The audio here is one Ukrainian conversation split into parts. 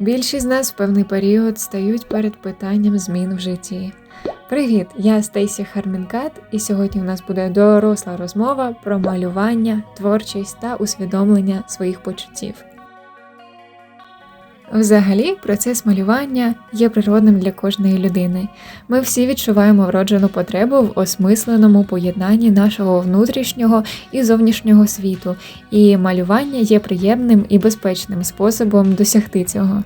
Більшість з нас в певний період стають перед питанням змін в житті. Привіт, я Стейсі Хармінкат, і сьогодні у нас буде доросла розмова про малювання, творчість та усвідомлення своїх почуттів. Взагалі, процес малювання є природним для кожної людини. Ми всі відчуваємо вроджену потребу в осмисленому поєднанні нашого внутрішнього і зовнішнього світу, і малювання є приємним і безпечним способом досягти цього.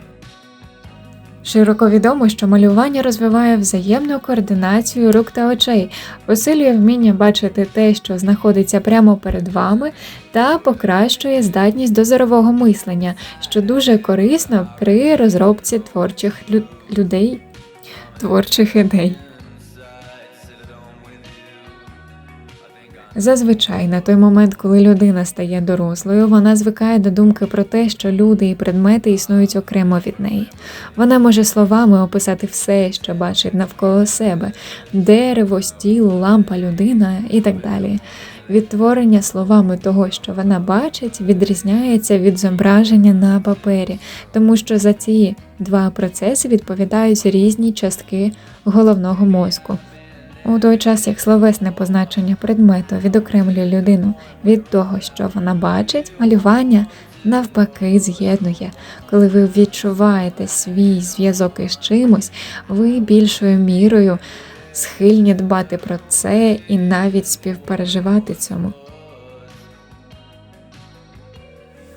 Широко відомо, що малювання розвиває взаємну координацію рук та очей, посилює вміння бачити те, що знаходиться прямо перед вами, та покращує здатність до зорового мислення, що дуже корисно при розробці творчих лю- людей, творчих ідей. Зазвичай на той момент, коли людина стає дорослою, вона звикає до думки про те, що люди і предмети існують окремо від неї. Вона може словами описати все, що бачить навколо себе: дерево, стіл, лампа, людина і так далі. Відтворення словами того, що вона бачить, відрізняється від зображення на папері, тому що за ці два процеси відповідають різні частки головного мозку. У той час як словесне позначення предмету відокремлює людину від того, що вона бачить, малювання навпаки з'єднує. Коли ви відчуваєте свій зв'язок із чимось, ви більшою мірою схильні дбати про це і навіть співпереживати цьому.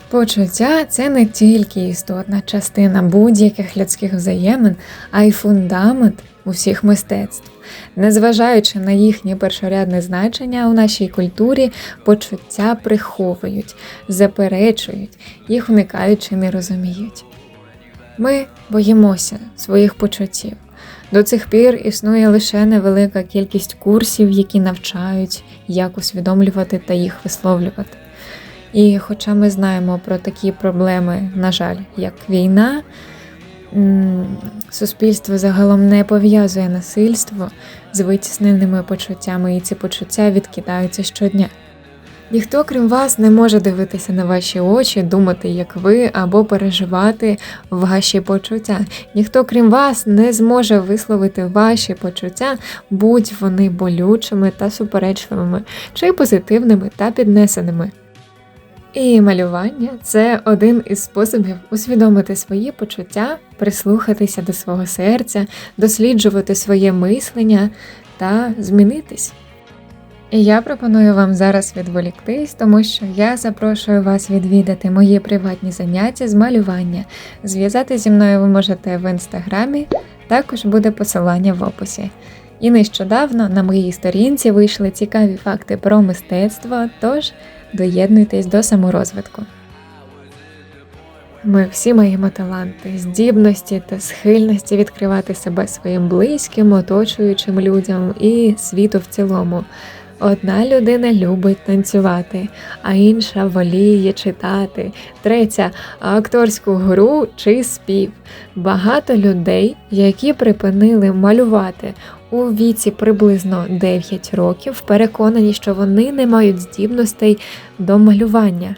Почуття це не тільки істотна частина будь-яких людських взаємин, а й фундамент усіх мистецтв. Незважаючи на їхнє першорядне значення у нашій культурі, почуття приховують, заперечують, їх уникають чи не розуміють. Ми боїмося своїх почуттів. До цих пір існує лише невелика кількість курсів, які навчають, як усвідомлювати та їх висловлювати. І хоча ми знаємо про такі проблеми, на жаль, як війна, суспільство загалом не пов'язує насильство з витісненими почуттями, і ці почуття відкидаються щодня. Ніхто, крім вас, не може дивитися на ваші очі, думати, як ви, або переживати ваші почуття. Ніхто, крім вас, не зможе висловити ваші почуття, будь вони болючими та суперечливими, чи позитивними та піднесеними. І малювання це один із способів усвідомити свої почуття, прислухатися до свого серця, досліджувати своє мислення та змінитись. І я пропоную вам зараз відволіктись, тому що я запрошую вас відвідати мої приватні заняття з малювання. Зв'язати зі мною ви можете в інстаграмі, також буде посилання в описі. І нещодавно на моїй сторінці вийшли цікаві факти про мистецтво, тож доєднуйтесь до саморозвитку. Ми всі маємо таланти, здібності та схильності відкривати себе своїм близьким, оточуючим людям і світу в цілому. Одна людина любить танцювати, а інша воліє читати, третя акторську гру чи спів. Багато людей, які припинили малювати у віці приблизно 9 років, переконані, що вони не мають здібностей до малювання.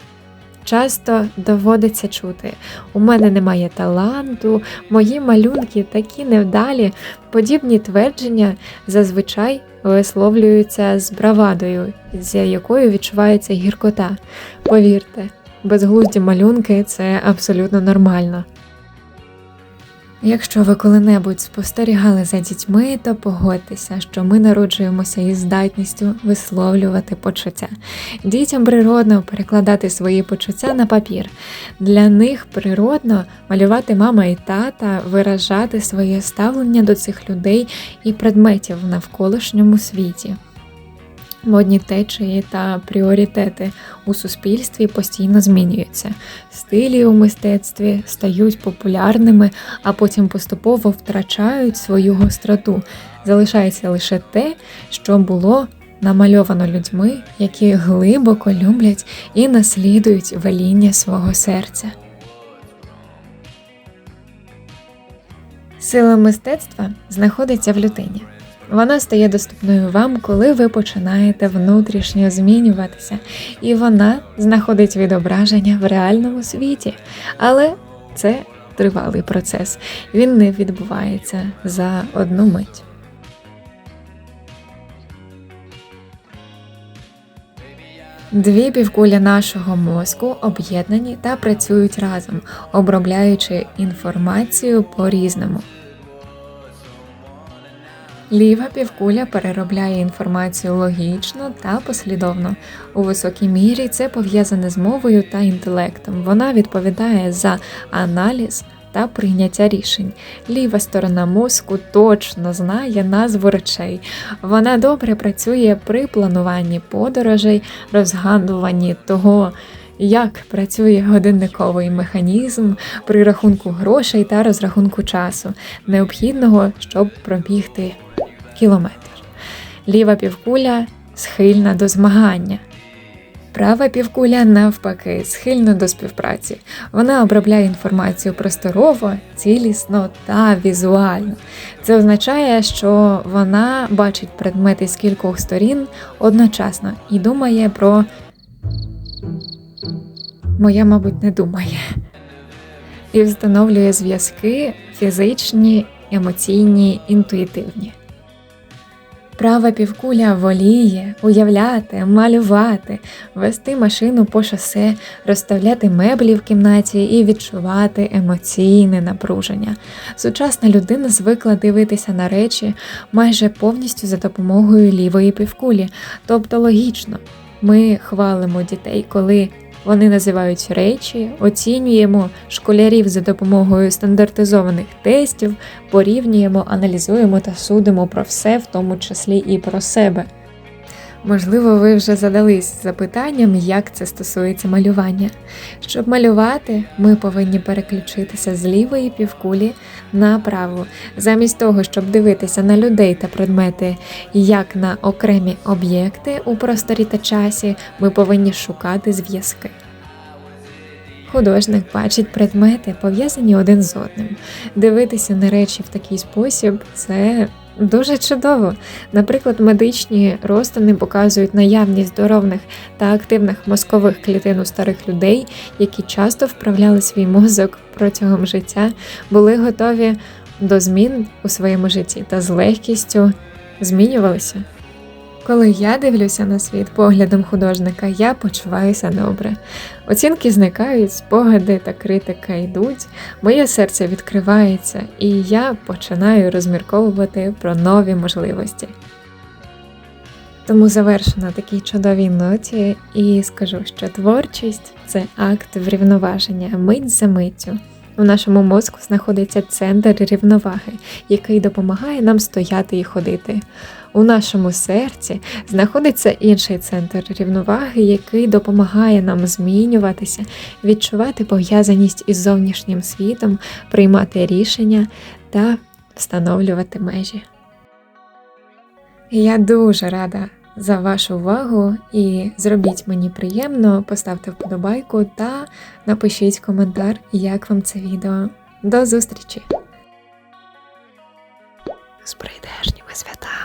Часто доводиться чути, у мене немає таланту, мої малюнки такі невдалі. Подібні твердження зазвичай висловлюються з бравадою, за якою відчувається гіркота. Повірте, безглузді малюнки це абсолютно нормально. Якщо ви коли-небудь спостерігали за дітьми, то погодьтеся, що ми народжуємося із здатністю висловлювати почуття. Дітям природно перекладати свої почуття на папір. Для них природно малювати мама і тата, виражати своє ставлення до цих людей і предметів в навколишньому світі. Модні течії та пріоритети у суспільстві постійно змінюються. Стилі у мистецтві стають популярними, а потім поступово втрачають свою гостроту. Залишається лише те, що було намальовано людьми, які глибоко люблять і наслідують веління свого серця. Сила мистецтва знаходиться в людині. Вона стає доступною вам, коли ви починаєте внутрішньо змінюватися, і вона знаходить відображення в реальному світі. Але це тривалий процес. Він не відбувається за одну мить. Дві півкулі нашого мозку об'єднані та працюють разом, обробляючи інформацію по-різному. Ліва півкуля переробляє інформацію логічно та послідовно. У високій мірі це пов'язане з мовою та інтелектом. Вона відповідає за аналіз та прийняття рішень. Ліва сторона мозку точно знає назву речей. Вона добре працює при плануванні подорожей, розгадуванні того. Як працює годинниковий механізм при рахунку грошей та розрахунку часу, необхідного, щоб пробігти кілометр. Ліва півкуля схильна до змагання. Права півкуля, навпаки, схильна до співпраці. Вона обробляє інформацію просторово, цілісно та візуально. Це означає, що вона бачить предмети з кількох сторін одночасно і думає про. Моя, мабуть, не думає. І встановлює зв'язки фізичні, емоційні, інтуїтивні. Права півкуля воліє уявляти, малювати, вести машину по шосе, розставляти меблі в кімнаті і відчувати емоційне напруження. Сучасна людина звикла дивитися на речі майже повністю за допомогою лівої півкулі, тобто логічно. Ми хвалимо дітей, коли вони називають речі, оцінюємо школярів за допомогою стандартизованих тестів, порівнюємо, аналізуємо та судимо про все, в тому числі і про себе. Можливо, ви вже задались запитанням, як це стосується малювання. Щоб малювати, ми повинні переключитися з лівої півкулі на праву. Замість того, щоб дивитися на людей та предмети як на окремі об'єкти у просторі та часі, ми повинні шукати зв'язки. Художник бачить предмети, пов'язані один з одним. Дивитися на речі в такий спосіб це дуже чудово. Наприклад, медичні розтини показують наявність здоровних та активних мозкових клітин у старих людей, які часто вправляли свій мозок протягом життя, були готові до змін у своєму житті та з легкістю змінювалися. Коли я дивлюся на світ поглядом художника, я почуваюся добре. Оцінки зникають, спогади та критика йдуть, моє серце відкривається, і я починаю розмірковувати про нові можливості. Тому завершу на такій чудовій ноті і скажу, що творчість це акт врівноваження, мить за миттю. У нашому мозку знаходиться центр рівноваги, який допомагає нам стояти і ходити. У нашому серці знаходиться інший центр рівноваги, який допомагає нам змінюватися, відчувати пов'язаність із зовнішнім світом, приймати рішення та встановлювати межі. Я дуже рада за вашу увагу і зробіть мені приємно, поставте вподобайку та напишіть коментар, як вам це відео. До зустрічі! З прийдешніми свята!